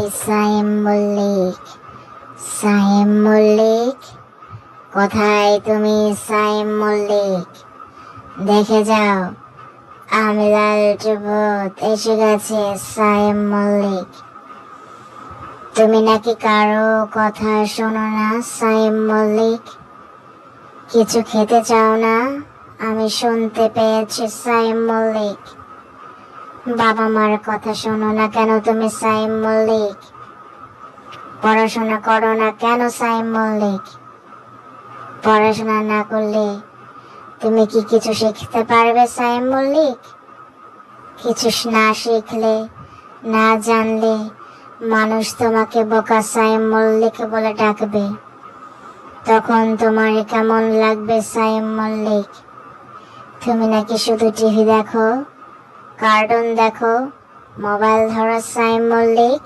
এই সাইম মল্লিক। সাইম মল্লিক, কোথায় তুমি সাইম মল্লিক? দেখে যাও আমি লাল ভূত এসে গেছে সাইম মল্লিক। তুমি নাকি কারও কথা শোনো না সাইম মল্লিক? কিছু খেতে চাও না? আমি শুনতে পেয়েছি সাইম মল্লিক। বাবা মার কথা শোনো না কেন তুমি সাইম মল্লিক? পড়াশোনা করো না কেন সাইম মল্লিক? পড়াশোনা না করলে তুমি কি কিছু শিখতে পারবে সাইম মল্লিক? কিছু না শিখলে, না জানলে মানুষ তোমাকে বোকা সাইম মল্লিক বলে ডাকবে। তখন তোমার কেমন লাগবে সাইম মল্লিক? তুমি নাকি শুধু টিভি দেখো? কার্টুন দেখো, মোবাইল ধরো, সাইম মল্লিক।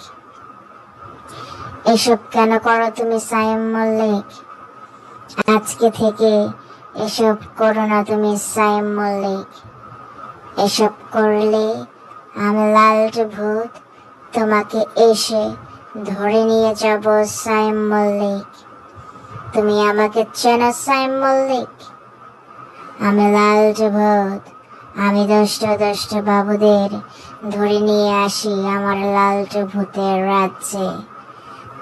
এসব কেন করো তুমি, সাইম মল্লিক? আজকে থেকে এসব করো না তুমি, সাইম মল্লিক। এসব করলে আমি লালটু ভূত, তোমাকে এসে ধরে নিয়ে যাব, সাইম মল্লিক। তুমি আমাকে চেনো, সাইম মল্লিক? আমি লালটু ভূত। আমি দুষ্ট দুষ্ট বাবুদের ধরে নিয়ে আসি আমার লালটু ভূতের রাজ্যে।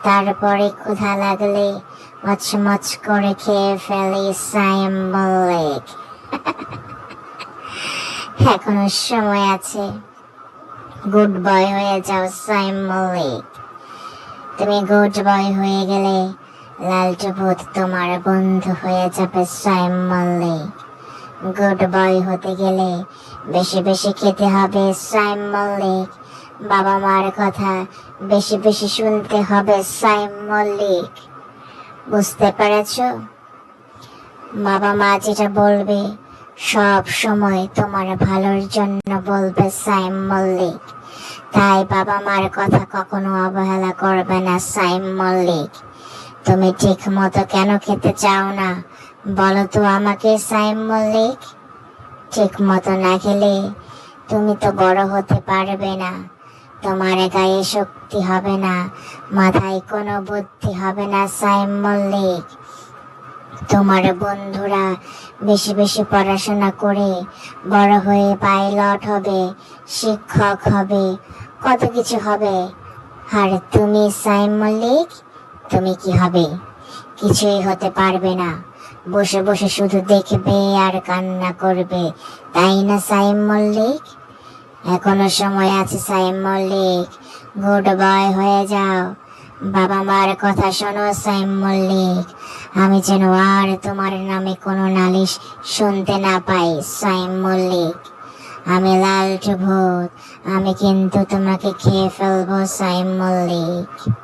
তারপরে ক্ষুধা লাগলে মচমচ করে খেয়ে ফেলি সাইম মল্লিক। এখনও সময় আছে। গুড বয় হয়ে যাও সাইম মল্লিক। তুমি গুড বয় হয়ে গেলে লালটু ভূত তোমার বন্ধু হয়ে যাবে সাইম মল্লিক। গুড বয় হতে গেলে বেশি বেশি খেতে হবে, সাইম মল্লিক। বাবা মার কথা বেশি বেশি শুনতে হবে, সাইম মল্লিক। বুঝতে পেরেছ? বাবা মা যেটা বলবে সব সময় তোমার ভালোর জন্য বলবে সাইম মল্লিক। তাই বাবা মার কথা কখনো অবহেলা করবে না, সাইম মল্লিক। তুমি ঠিক মতো কেন খেতে চাও না? বলো তো আমাকে সাইম মল্লিক? ঠিক মতো না খেলে তুমি তো বড় হতে পারবে না। তোমার গায়ে শক্তি হবে না, মাথায় কোনো বুদ্ধি হবে না সাইম মল্লিক। তোমার বন্ধুরা বেশি বেশি পড়াশোনা করে বড় হয়ে পাইলট হবে, শিক্ষক হবে, কত কিছু হবে। আর তুমি সাইম মল্লিক, তুমি কি হবে? কিছুই হতে পারবে না। বসে বসে শুধু দেখবে আর কান্না করবে। তাই না, সাইম মল্লিক? এখনও সময় আছে, সাইম মল্লিক। গুড বয় হয়ে যাও। বাবা মার কথা শোনো, সাইম মল্লিক। আমি যেন আর তোমার নামে কোনো নালিশ শুনতে না পাই, সাইম মল্লিক। আমি লালটু ভূত আমি কিন্তু তোমাকে খেয়ে ফেলব, সাইম মল্লিক।